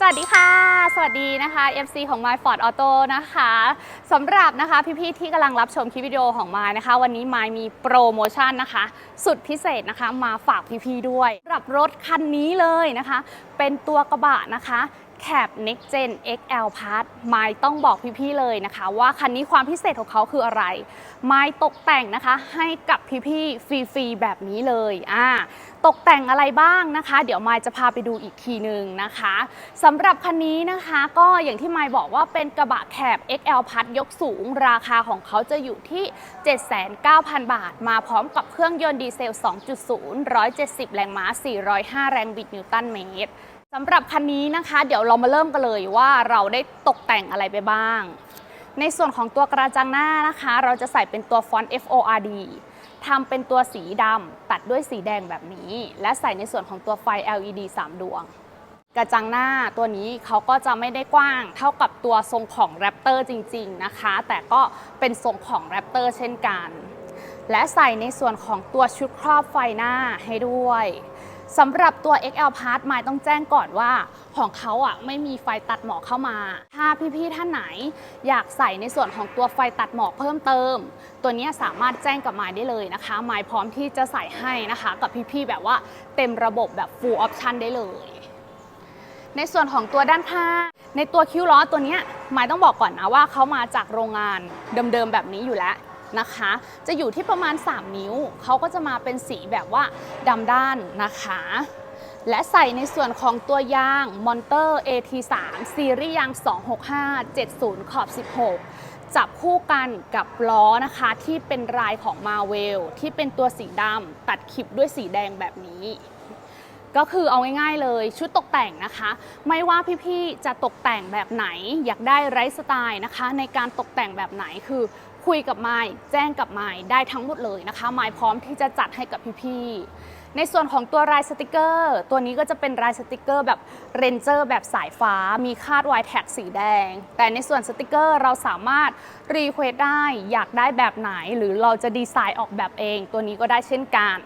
สวัสดีค่ะ สวัสดีนะคะ FC ของ My Ford Auto นะคะสำหรับนะคะพี่ๆที่กำลังรับชมคลิปวิดีโอของ My นะคะ วันนี้ My มีโปรโมชั่นนะคะ สุดพิเศษนะคะมาฝากพี่ๆด้วยสำหรับรถคันนี้เลยนะคะ เป็นตัวกระบะนะคะ แคบ Next Gen XL Part ไม่ต้องบอกพี่ๆเลยนะคะ ว่าคันนี้ความพิเศษของเขาคืออะไร ไม้ตกแต่งนะคะให้กับพี่ๆฟรีๆแบบนี้เลยอ่าตกแต่งอะไรบ้างนะคะ เดี๋ยวไมายจะพาไปดูอีกทีหนึ่งนะคะสำหรับคันนี้นะคะก็อย่างที่ไมายบอกว่าเป็นกระบะแคบ XL พัดยกสูง ราคาของเขาจะอยู่ที่ 79,000 บาท มาพร้อมกับเครื่องยนต์ดีเซล 2.0 170 แรงม้า 405 แรงบิดนิวตันเมตร สำหรับคันนี้นะคะ เดี๋ยวเรามาเริ่มกันเลยว่าเราได้ตกแต่งอะไรไปบ้าง ในส่วนของตัวกระจังหน้านะคะ เราจะใส่เป็นตัวฟอนต์ FORD ทำเป็นตัวสีดำตัดด้วยสีแดงแบบนี้ และใส่ในส่วนของตัวไฟ LED 3 ดวง กระจังหน้าตัวนี้เขาก็จะไม่ได้กว้าง เท่ากับตัวทรงของแรปเตอร์จริง ๆนะคะ แต่ก็เป็นทรงของแรปเตอร์เช่นกัน และใส่ในส่วนของตัวชุดครอบไฟหน้าให้ด้วย สำหรับตัว XL Part หมายต้องแจ้งก่อนว่าของเขาอะไม่มีไฟตัดหมอกเข้ามา ถ้าพี่ๆท่านไหนอยากใส่ในส่วนของตัวไฟตัดหมอกเพิ่มเติม ตัวนี้สามารถแจ้งกับหมายได้เลยนะคะหมายพร้อมที่จะใส่ให้นะคะ กับพี่ๆแบบว่าเต็มระบบแบบ full option ได้เลย ในส่วนของตัวด้านข้างในตัวคิ้วล้อตัวนี้ยหมายต้องบอกก่อนนะว่าเขามาจากโรงงานเดิมๆแบบนี้อยู่แล้ว นะคะ จะอยู่ที่ประมาณ 3 นิ้ว เขาก็จะมาเป็นสีแบบว่าดำด้านนะคะ และใส่ในส่วนของตัวยาง Monter AT3 ซีรีส์ยาง 265 70 ขอบ 16 จับคู่กันกับล้อนะคะที่เป็นลายของ Marvel ที่เป็นตัวสีดำตัดขิบด้วยสีแดงแบบนี้ก็คือเอาง่ายๆเลยชุดตกแต่งนะคะ ไม่ว่าพี่ๆจะตกแต่งแบบไหน อยากได้ไร้สไตล์นะคะ ในการตกแต่งแบบไหนคือ คุยกับไมค์แจ้งกับไมค์ได้ทั้งหมดเลยนะคะไมค์พร้อมที่จะจัดให้กับพี่ๆในส่วนของตัวลายสติกเกอร์ ตัวนี้ก็จะเป็นลายสติกเกอร์แบบเรนเจอร์แบบสายฟ้า มีคาดไวแท็กสีแดง แต่ในส่วนสติกเกอร์เราสามารถรีเควสได้อยากได้แบบไหน หรือเราจะดีไซน์ออกแบบเอง ตัวนี้ก็ได้เช่นกัน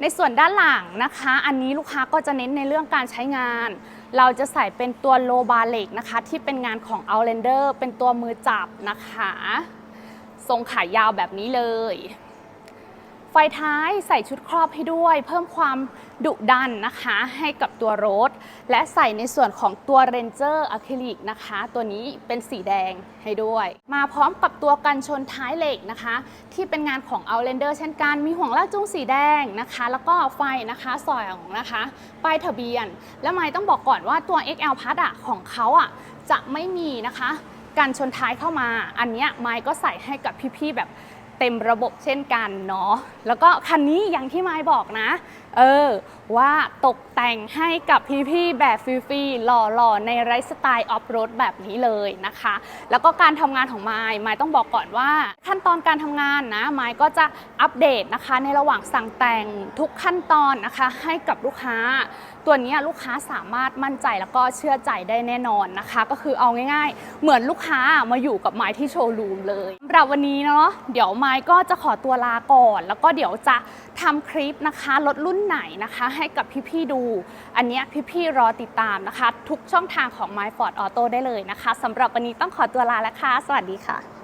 ในส่วนด้านหลังนะคะ อันนี้ลูกค้าก็จะเน้นในเรื่องการใช้งาน เราจะใส่เป็นตัวโลบาเล็กนะคะ ที่เป็นงานของ Outlander เป็นตัวมือจับนะคะ ทรงขายาวแบบนี้เลย ไฟท้ายใส่ชุดครอบให้ด้วย เพิ่มความดุดันนะคะ ให้กับตัวรถ และใส่ในส่วนของตัวเรนเจอร์อะคริลิกนะคะ ตัวนี้เป็นสีแดงให้ด้วย มาพร้อมกับตัวกันชนท้ายเหล็กนะคะ ที่เป็นงานของ Outlander เช่นกัน มีห่วงลากจูงสีแดงนะคะ แล้วก็ไฟนะคะสอยของนะคะป้ายทะเบียน และไม่ต้องบอกก่อนว่าตัว XL p a s อะของเขาอะจะไม่มีนะคะ การชนท้ายเข้ามา อันเนี้ยไม้ก็ใส่ให้กับพี่ๆแบบ เต็มระบบเช่นกันเนาะแล้วก็คันนี้อย่างที่ไม้บอกนะ เออ ว่าตกแต่งให้กับพี่ๆแบบฟรีๆหล่อๆ ในไลฟ์สไตล์ออฟโรดแบบนี้เลยนะคะ แล้วก็การทำงานของไม้ไม้ต้องบอกก่อนว่าขั้นตอนการทำงานนะไม้ก็จะอัปเดตนะคะ ในระหว่างสั่งแต่งทุกขั้นตอนนะคะ ให้กับลูกค้า ตัวนี้ลูกค้าสามารถมั่นใจแล้วก็เชื่อใจได้แน่นอนนะคะ ก็คือเอาง่าย ๆ เหมือนลูกค้ามาอยู่กับไม้ที่โชว์รูมเลยสำหรับวันนี้เนาะเดี๋ยวไม้ก็จะขอตัวลาก่อน แล้วก็เดี๋ยวจะทำคลิปนะคะรถรุ่นไหนนะคะให้กับพี่ๆดู อันนี้พี่ๆรอติดตามนะคะ ทุกช่องทางของ My Ford Auto ได้เลยนะคะสำหรับวันนี้ต้องขอตัวลาแล้วค่ะ สวัสดีค่ะ